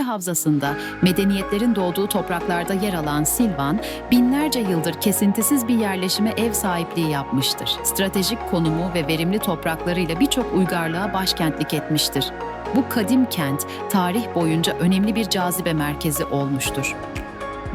Dicle Havzası'nda medeniyetlerin doğduğu topraklarda yer alan Silvan, binlerce yıldır kesintisiz bir yerleşime ev sahipliği yapmıştır. Stratejik konumu ve verimli topraklarıyla birçok uygarlığa başkentlik etmiştir. Bu kadim kent, tarih boyunca önemli bir cazibe merkezi olmuştur.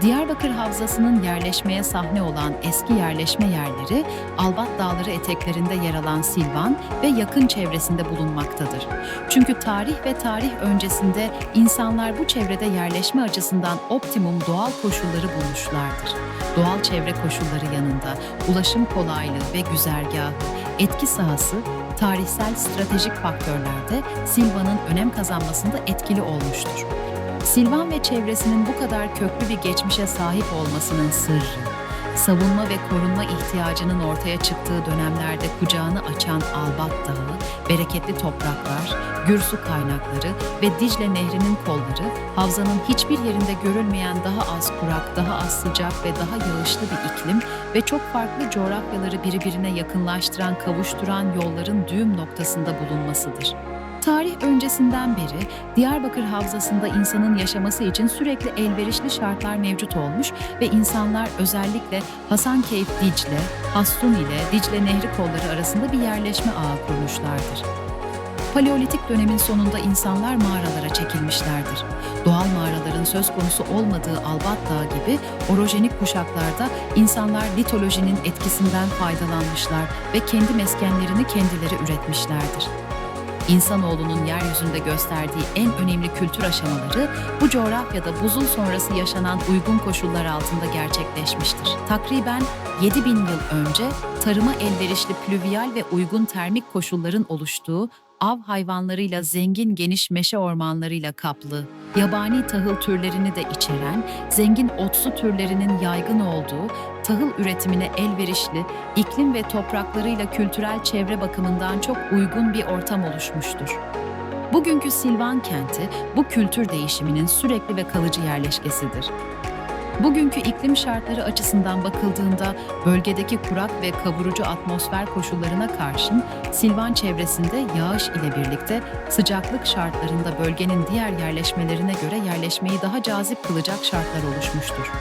Diyarbakır Havzası'nın yerleşmeye sahne olan eski yerleşme yerleri, Albat Dağları eteklerinde yer alan Silvan ve yakın çevresinde bulunmaktadır. Çünkü tarih ve tarih öncesinde insanlar bu çevrede yerleşme açısından optimum doğal koşulları bulmuşlardır. Doğal çevre koşulları yanında ulaşım kolaylığı ve güzergahı, etki sahası, tarihsel stratejik faktörlerde Silvan'ın önem kazanmasında etkili olmuştur. Silvan ve çevresinin bu kadar köklü bir geçmişe sahip olmasının sırrı, savunma ve korunma ihtiyacının ortaya çıktığı dönemlerde kucağını açan Albat Dağı, bereketli topraklar, gür su kaynakları ve Dicle Nehri'nin kolları, havzanın hiçbir yerinde görülmeyen daha az kurak, daha az sıcak ve daha yağışlı bir iklim ve çok farklı coğrafyaları birbirine yakınlaştıran, kavuşturan yolların düğüm noktasında bulunmasıdır. Tarih öncesinden beri Diyarbakır Havzası'nda insanın yaşaması için sürekli elverişli şartlar mevcut olmuş ve insanlar özellikle Hasankeyf Dicle, Hassun ile Dicle Nehri kolları arasında bir yerleşme ağı kurmuşlardır. Paleolitik dönemin sonunda insanlar mağaralara çekilmişlerdir. Doğal mağaraların söz konusu olmadığı Albat Dağı gibi orojenik kuşaklarda insanlar litolojinin etkisinden faydalanmışlar ve kendi meskenlerini kendileri üretmişlerdir. İnsanoğlunun yeryüzünde gösterdiği en önemli kültür aşamaları bu coğrafyada buzul sonrası yaşanan uygun koşullar altında gerçekleşmiştir. Takriben 7000 yıl önce tarıma elverişli plüviyal ve uygun termik koşulların oluştuğu av hayvanlarıyla zengin geniş meşe ormanlarıyla kaplı, yabani tahıl türlerini de içeren, zengin otsu türlerinin yaygın olduğu, tahıl üretimine elverişli, iklim ve topraklarıyla kültürel çevre bakımından çok uygun bir ortam oluşmuştur. Bugünkü Silvan kenti bu kültür değişiminin sürekli ve kalıcı yerleşkesidir. Bugünkü iklim şartları açısından bakıldığında bölgedeki kurak ve kavurucu atmosfer koşullarına karşın Silvan çevresinde yağış ile birlikte sıcaklık şartlarında bölgenin diğer yerleşmelerine göre yerleşmeyi daha cazip kılacak şartlar oluşmuştur.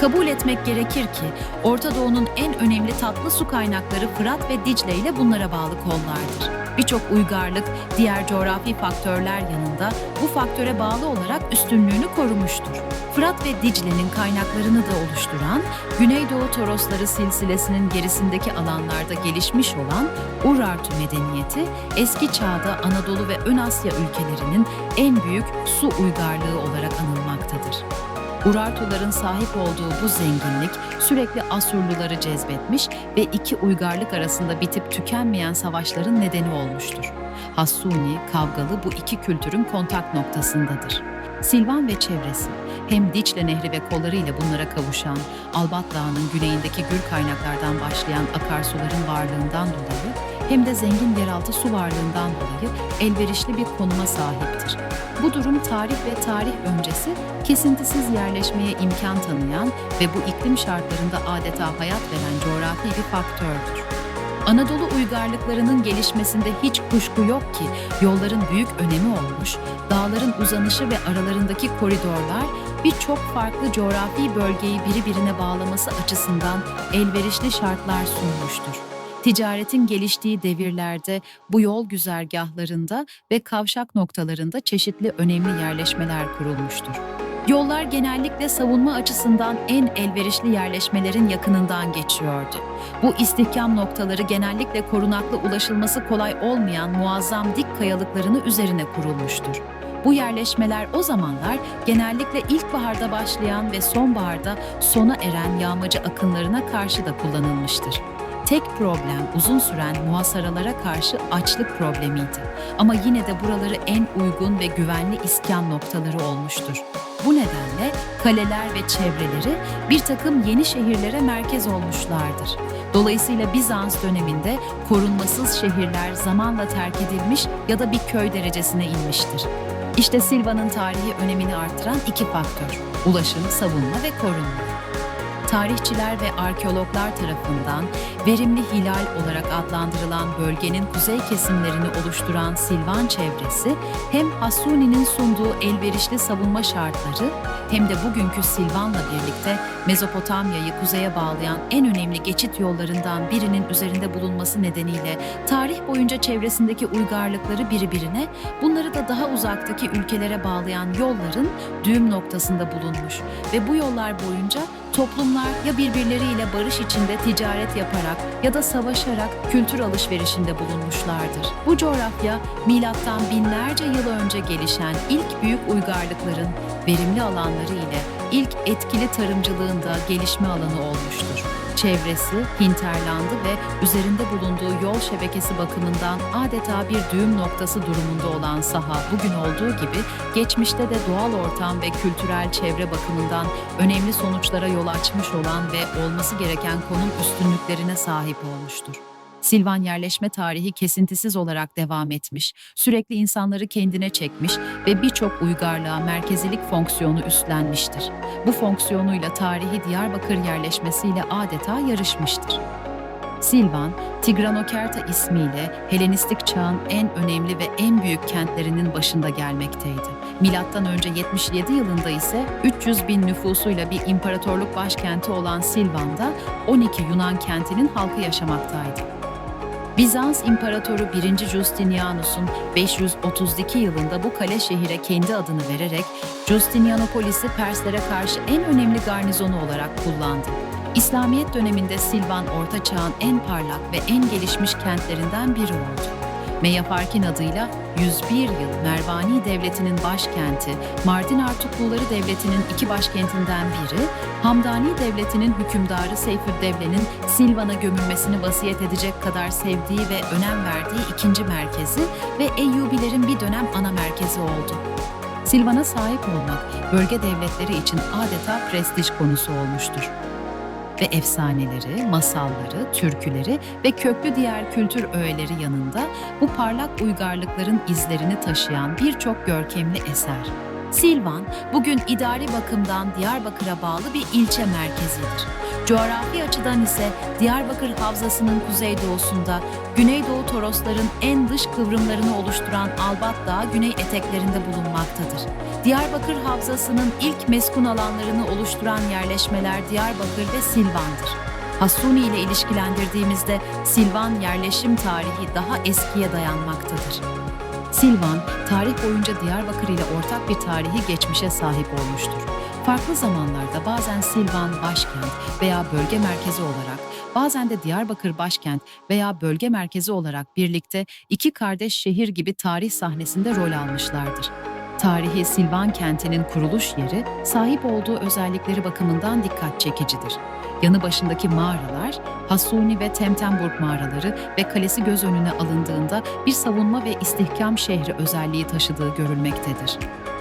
Kabul etmek gerekir ki Orta Doğu'nun en önemli tatlı su kaynakları Fırat ve Dicle ile bunlara bağlı kollardır. Birçok uygarlık diğer coğrafi faktörler yanında bu faktöre bağlı olarak üstünlüğünü korumuştur. Fırat ve Dicle'nin kaynaklarını da oluşturan Güneydoğu Torosları silsilesinin gerisindeki alanlarda gelişmiş olan Urartu medeniyeti eski çağda Anadolu ve Ön Asya ülkelerinin en büyük su uygarlığı olarak anılmaktadır. Urartuların sahip olduğu bu zenginlik sürekli Asurluları cezbetmiş ve iki uygarlık arasında bitip tükenmeyen savaşların nedeni olmuştur. Hassuni, Kavgalı bu iki kültürün kontak noktasındadır. Silvan ve çevresi hem Dicle Nehri ve kollarıyla bunlara kavuşan, Albat Dağı'nın güneyindeki gür kaynaklardan başlayan akarsuların varlığından dolayı hem de zengin yeraltı su varlığından dolayı elverişli bir konuma sahiptir. Bu durum tarih ve tarih öncesi kesintisiz yerleşmeye imkan tanıyan ve bu iklim şartlarında adeta hayat veren coğrafi bir faktördür. Anadolu uygarlıklarının gelişmesinde hiç kuşku yok ki yolların büyük önemi olmuş, dağların uzanışı ve aralarındaki koridorlar birçok farklı coğrafi bölgeyi birbirine bağlaması açısından elverişli şartlar sunmuştur. Ticaretin geliştiği devirlerde bu yol güzergahlarında ve kavşak noktalarında çeşitli önemli yerleşmeler kurulmuştur. Yollar genellikle savunma açısından en elverişli yerleşmelerin yakınından geçiyordu. Bu istihkam noktaları genellikle korunaklı ulaşılması kolay olmayan muazzam dik kayalıklarını üzerine kurulmuştur. Bu yerleşmeler o zamanlar genellikle ilkbaharda başlayan ve sonbaharda sona eren yağmacı akınlarına karşı da kullanılmıştır. Tek problem uzun süren muhasaralara karşı açlık problemiydi. Ama yine de buraları en uygun ve güvenli iskan noktaları olmuştur. Bu nedenle kaleler ve çevreleri bir takım yeni şehirlere merkez olmuşlardır. Dolayısıyla Bizans döneminde korunmasız şehirler zamanla terk edilmiş ya da bir köy derecesine inmiştir. İşte Silva'nın tarihi önemini artıran iki faktör, ulaşım, savunma ve korunma. Tarihçiler ve arkeologlar tarafından verimli hilal olarak adlandırılan bölgenin kuzey kesimlerini oluşturan Silvan çevresi hem Hasuni'nin sunduğu elverişli savunma şartları hem de bugünkü Silvan'la birlikte Mezopotamya'yı kuzeye bağlayan en önemli geçit yollarından birinin üzerinde bulunması nedeniyle tarih boyunca çevresindeki uygarlıkları birbirine, bunları da daha uzaktaki ülkelere bağlayan yolların düğüm noktasında bulunmuş ve bu yollar boyunca toplumlar ya birbirleriyle barış içinde ticaret yaparak ya da savaşarak kültür alışverişinde bulunmuşlardır. Bu coğrafya milattan binlerce yıl önce gelişen ilk büyük uygarlıkların verimli alanları ile ilk etkili tarımcılığın da gelişme alanı olmuştur. Çevresi, hinterlandı ve üzerinde bulunduğu yol şebekesi bakımından adeta bir düğüm noktası durumunda olan saha bugün olduğu gibi geçmişte de doğal ortam ve kültürel çevre bakımından önemli sonuçlara yol açmış olan ve olması gereken konum üstünlüklerine sahip olmuştur. Silvan yerleşme tarihi kesintisiz olarak devam etmiş, sürekli insanları kendine çekmiş ve birçok uygarlığa merkezilik fonksiyonu üstlenmiştir. Bu fonksiyonuyla tarihi Diyarbakır yerleşmesiyle adeta yarışmıştır. Silvan, Tigranokerta ismiyle Helenistik çağın en önemli ve en büyük kentlerinin başında gelmekteydi. Milattan önce 77 yılında ise 300 bin nüfusuyla bir imparatorluk başkenti olan Silvan'da 12 Yunan kentinin halkı yaşamaktaydı. Bizans İmparatoru 1. Justinianus'un 532 yılında bu kale şehire kendi adını vererek Justinianopolis'i Perslere karşı en önemli garnizonu olarak kullandı. İslamiyet döneminde Silvan Orta Çağ'ın en parlak ve en gelişmiş kentlerinden biri oldu. Meyaparkin adıyla 101 yıl Mervani Devleti'nin başkenti, Mardin Artukluları Devleti'nin iki başkentinden biri, Hamdani Devleti'nin hükümdarı Seyfüddevle'nin Silvan'a gömülmesini vasiyet edecek kadar sevdiği ve önem verdiği ikinci merkezi ve Eyyubilerin bir dönem ana merkezi oldu. Silvan'a sahip olmak bölge devletleri için adeta prestij konusu olmuştur ve efsaneleri, masalları, türküleri ve köklü diğer kültür öğeleri yanında bu parlak uygarlıkların izlerini taşıyan birçok görkemli eser. Silvan, bugün idari bakımdan Diyarbakır'a bağlı bir ilçe merkezidir. Coğrafi açıdan ise Diyarbakır Havzası'nın kuzeydoğusunda, Güneydoğu Torosların en dış kıvrımlarını oluşturan Albat Dağı güney eteklerinde bulunmaktadır. Diyarbakır Havzası'nın ilk meskun alanlarını oluşturan yerleşmeler Diyarbakır ve Silvan'dır. Hasuni ile ilişkilendirdiğimizde Silvan yerleşim tarihi daha eskiye dayanmaktadır. Silvan, tarih boyunca Diyarbakır ile ortak bir tarihi geçmişe sahip olmuştur. Farklı zamanlarda bazen Silvan başkent veya bölge merkezi olarak, bazen de Diyarbakır başkent veya bölge merkezi olarak birlikte iki kardeş şehir gibi tarih sahnesinde rol almışlardır. Tarihi Silvan kentinin kuruluş yeri, sahip olduğu özellikleri bakımından dikkat çekicidir. Yanı başındaki mağaralar, Hasuni ve Temtemburg mağaraları ve kalesi göz önüne alındığında bir savunma ve istihkam şehri özelliği taşıdığı görülmektedir.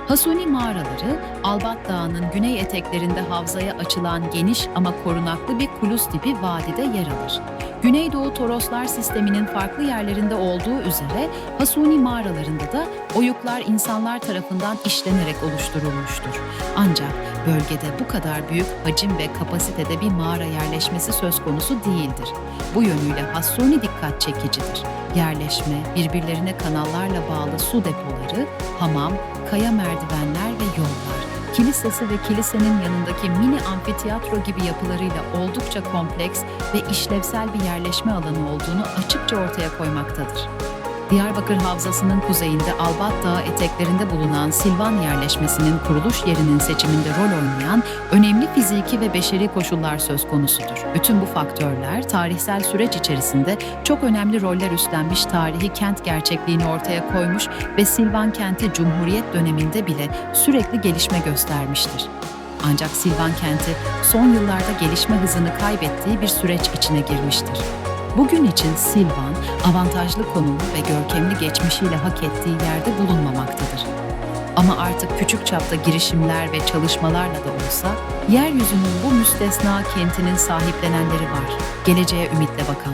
Hasuni mağaraları, Albat Dağı'nın güney eteklerinde havzaya açılan geniş ama korunaklı bir kulus tipi vadide yer alır. Güneydoğu Toroslar sisteminin farklı yerlerinde olduğu üzere Hasuni mağaralarında da oyuklar insanlar tarafından işlenerek oluşturulmuştur. Ancak bölgede bu kadar büyük hacim ve kapasitede bir mağara yerleşmesi söz konusu değildir. Bu yönüyle Hassuni dikkat çekicidir. Yerleşme, birbirlerine kanallarla bağlı su depoları, hamam, kaya merdivenler ve yollar, kilisesi ve kilisenin yanındaki mini amfiteyatro gibi yapılarıyla oldukça kompleks ve işlevsel bir yerleşme alanı olduğunu açıkça ortaya koymaktadır. Diyarbakır Havzası'nın kuzeyinde Albat Dağı eteklerinde bulunan Silvan yerleşmesinin kuruluş yerinin seçiminde rol oynayan önemli fiziki ve beşeri koşullar söz konusudur. Bütün bu faktörler tarihsel süreç içerisinde çok önemli roller üstlenmiş tarihi kent gerçekliğini ortaya koymuş ve Silvan kenti Cumhuriyet döneminde bile sürekli gelişme göstermiştir. Ancak Silvan kenti son yıllarda gelişme hızını kaybettiği bir süreç içine girmiştir. Bugün için Silvan, avantajlı konumu ve görkemli geçmişiyle hak ettiği yerde bulunmamaktadır. Ama artık küçük çapta girişimler ve çalışmalarla da olsa, yeryüzünün bu müstesna kentinin sahiplenenleri var. Geleceğe ümitle bakan.